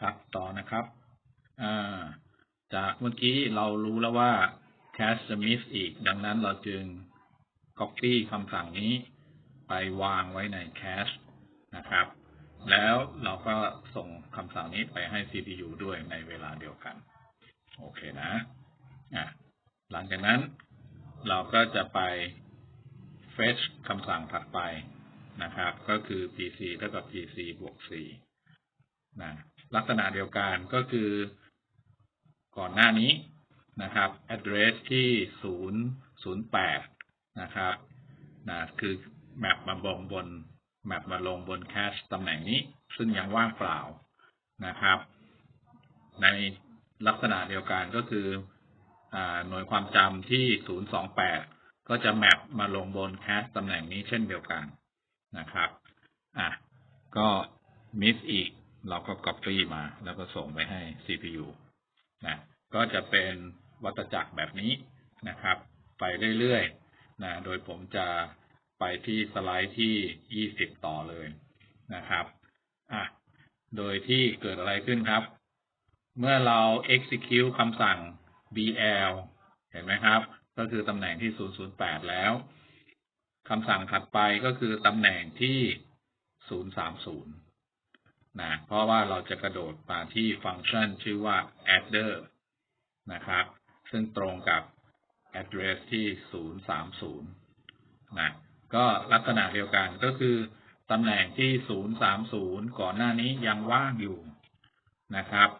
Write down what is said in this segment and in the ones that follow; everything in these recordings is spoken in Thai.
ครับต่อนะครับจากเมื่อกี้เรารู้แล้วว่า cache จะ miss อีก ดังนั้นเราจึง copy คำสั่งนี้ไปวางไว้ใน cache นะครับ แล้วเราก็ส่งคำสั่งนี้ไปให้ CPU ด้วยในเวลาเดียวกัน โอเคนะะหลังจากนั้นเราก็จะไป fetch คำสั่งถัดไปนะครับ ก็คือ pc เท่ากับ pc บวก4นะ ลักษณะเดียวกันก็คือ ก่อนหน้านี้นะครับ address ที่ 008 นะครับนะคือแมปมาบงบนแมปมาลงบนแคชตำแหน่งนี้ ซึ่งยังว่างเปล่านะครับ ในลักษณะเดียวกันก็คืออหน่วยความจำที่ 028 ก็จะแมปมาลงบนแคชตำแหน่งนี้เช่นเดียวกันนะครับ อะ ก็มิสอีก เราก็ copy มา แล้วก็ส่งไปให้ CPU นะก็จะเป็นวัตจักรแบบนี้นะครับ ไปเรื่อยๆนะโดยผมจะไปที่สไลด์ที่ 20 ต่อเลยนะครับอะโดยที่เกิดอะไรขึ้นครับ เมื่อเรา execute คำสั่ง bl เห็นไหมครับ ก็คือตำแหน่งที่ 008 แล้วคำสั่งถัดไปก็คือตำแหน่งที่ 030 นะเพราะว่าเราจะกระโดดมาที่ฟังก์ชันชื่อว่า adder นะครับ ซึ่งตรงกับ address ที่ 030 นะ ก็ลักษณะเดียวกันก็คือตำแหน่งที่ 030 ก่อนหน้านี้ยังว่างอยู่นะครับ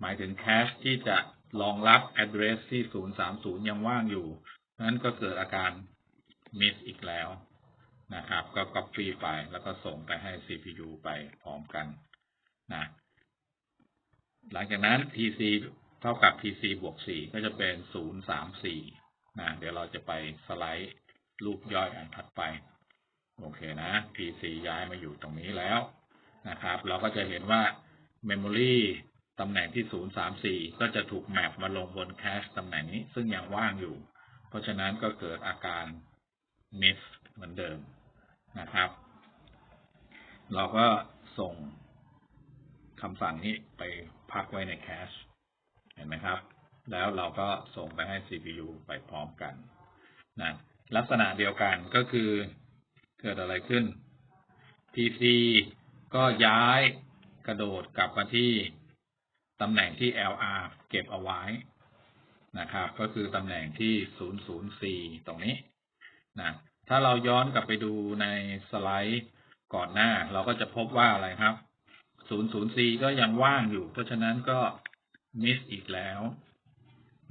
หมายถึงแคชที่จะรองรับ address ที่ 030 ยังว่างอยู่ นั้นก็เกิดอาการ miss อีกแล้ว นะครับ ก็ copy ไปแล้วก็ส่งไปให้ CPU ไปพร้อมกันนะหลังจากนั้น PC เท่ากับ PC บวก 4 ก็จะเป็น 034 นะ เดี๋ยวเราจะไปสไลด์รูปย่อยอันถัดไป โอเคนะ PC ย้ายมาอยู่ตรงนี้แล้วนะครับ เราก็จะเห็นว่า Memory ตำแหน่งที่ 034 ก็จะถูกแมปมาลงบนแคชตำแหน่งนี้ซึ่งยังว่างอยู่ เพราะฉะนั้นก็เกิดอาการ miss เหมือนเดิม นะครับ เราก็ส่งคำสั่งนี้ไปพักไว้ในแคชเห็นไหมครับ แล้วเราก็ส่งไปให้ CPU ไปพร้อมกันนะลักษณะเดียวกันก็คือเกิดอะไรขึ้น PC ก็ย้ายกระโดดกลับมาที่ตำแหน่งที่ LR เก็บเอาไว้นะครับ ก็คือตำแหน่งที่ 004 ตรงนี้นะ ถ้าเราย้อนกลับไปดูในสไลด์ก่อนหน้า เราก็จะพบว่าอะไรครับ 004ก็ยังว่างอยู่ เพราะฉะนั้นก็ miss อีกแล้ว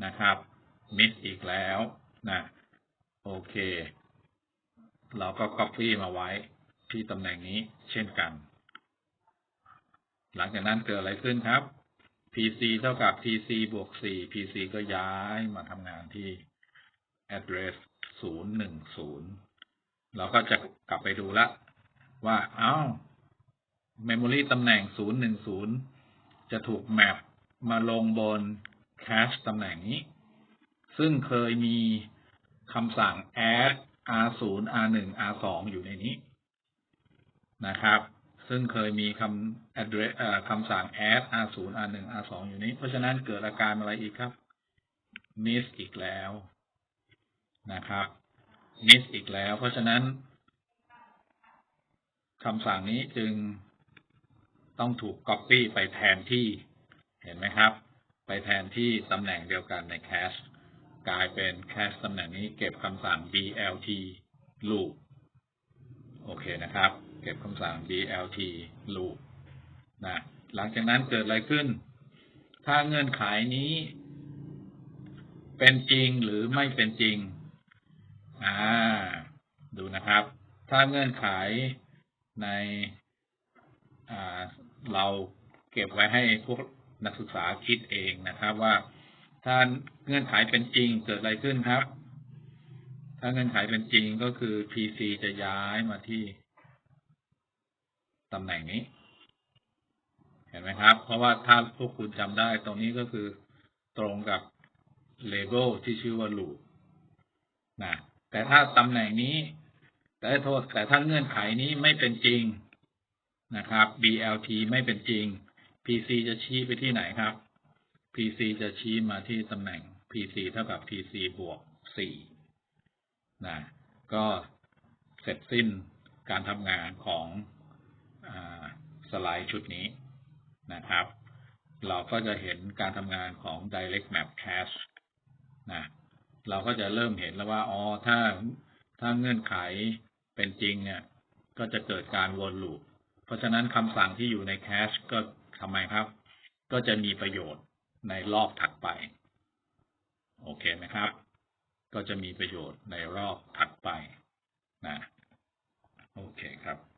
นะครับ miss อีกแล้วนะโอเค เราก็ copy มาไว้ที่ตำแหน่งนี้เช่นกัน หลังจากนั้นเกิดอะไรขึ้นครับ PC เท่ากับ PC บวก 4 PC ก็ย้ายมาทำงานที่ address 010 เราก็จะกลับไปดูละว่า เอา้า memory ตำแหน่ง 010 จะถูกแมปมาลงบน cache ตำแหน่งนี้ ซึ่งเคยมีคำสั่ง add r0 r1 r2 อยู่ในนี้นะครับ ซึ่งเคยมีคำ address คำสั่ง add r0 r1 r2 อยู่นี้ เพราะฉะนั้นเกิดอาการอะไรอีกครับ miss อีกแล้วนะครับ miss อีกแล้ว เพราะฉะนั้นคำสั่งนี้จึงต้องถูก copy ไปแทนที่ เห็นไหมครับ ไปแทนที่ตำแหน่งเดียวกันใน cache กลายเป็น cache ตำแหน่งนี้เก็บคำสั่ง blt loop โอเคนะครับ เก็บคำสั่ง blt loop นะหลังจากนั้นเกิดอะไรขึ้น ถ้าเงื่อนไขนี้ เป็นจริงหรือไม่เป็นจริง อ่า ดูนะครับ ถ้าเงื่อนไขในอ่าเราเก็บไว้ให้พวกนักศึกษาคิดเองนะครับ ว่าถ้าเงื่อนไขเป็นจริงเกิดอะไรขึ้นครับ ถ้าเงื่อนไขเป็นจริงก็คือ PC จะย้ายมาที่ตำแหน่งนี้ เห็นไหมครับ เพราะว่าถ้าพวกคุณจำได้ตรงนี้ก็คือตรงกับ label ที่ชื่อว่า loop นะ แต่ถ้าตำแหน่งนี้แต่โทษ แต่ถ้าเงื่อนไขนี้ไม่เป็นจริงนะครับ BLT ไม่เป็นจริง PC จะชี้ไปที่ไหนครับ PC จะชี้มาที่ตำแหน่ง PC เท่ากับ PC บวก4นะก็เสร็จสิ้นการทำงานของอสไลด์ชุดนี้นะครับ เราก็จะเห็นการทำงานของ direct map cache นะ เราก็จะเริ่มเห็นแล้วว่าอ๋อถ้าถ้าเงื่อนไขเป็นจริงเนี่ย ก็จะเกิดการวนลูปเพราะฉะนั้นคำสั่งที่อยู่ในแคชก็ทำไมครับ ก็จะมีประโยชน์ในรอบถัดไป โอเคไหมครับ ก็จะมีประโยชน์ในรอบถัดไปนะโอเคครับ